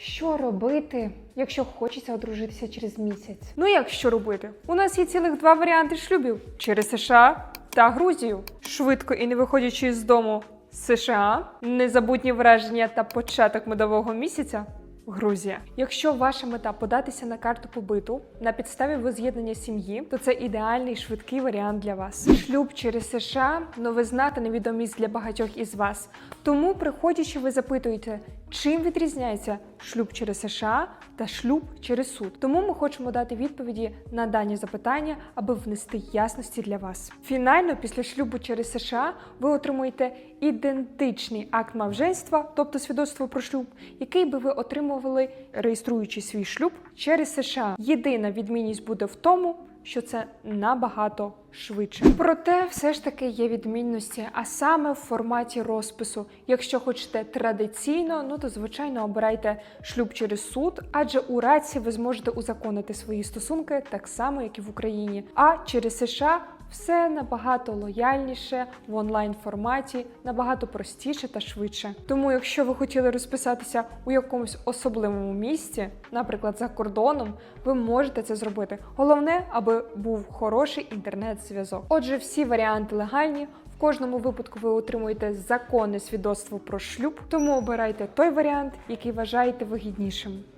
Що робити, якщо хочеться одружитися через місяць? Ну як що робити? У нас є цілих два варіанти шлюбів через США та Грузію. Швидко і не виходячи з дому США, незабутні враження та початок медового місяця. Грузія. Якщо ваша мета податися на карту побиту на підставі воз'єднання сім'ї, то це ідеальний швидкий варіант для вас. Шлюб через США новизна та невідомість для багатьох із вас. Тому, приходячи, ви запитуєте, чим відрізняється шлюб через США та шлюб через суд. Тому ми хочемо дати відповіді на дані запитання, аби внести ясності для вас. Фінально, після шлюбу через США, ви отримуєте ідентичний акт мавженства, тобто свідоцтво про шлюб, який би ви отримували, реєструючи свій шлюб через США. Єдина відмінність буде в тому, що це набагато швидше. Проте, все ж таки є відмінності, а саме в форматі розпису. Якщо хочете традиційно, ну то звичайно обирайте шлюб через суд, адже у раці ви зможете узаконити свої стосунки так само, як і в Україні. А через США все набагато лояльніше в онлайн форматі, набагато простіше та швидше. Тому, якщо ви хотіли розписатися у якомусь особливому місці, наприклад, за кордоном, ви можете це зробити. Головне, аби був хороший інтернет-зв'язок. Отже, всі варіанти легальні. В кожному випадку ви отримуєте законне свідоцтво про шлюб, тому обирайте той варіант, який вважаєте вигіднішим.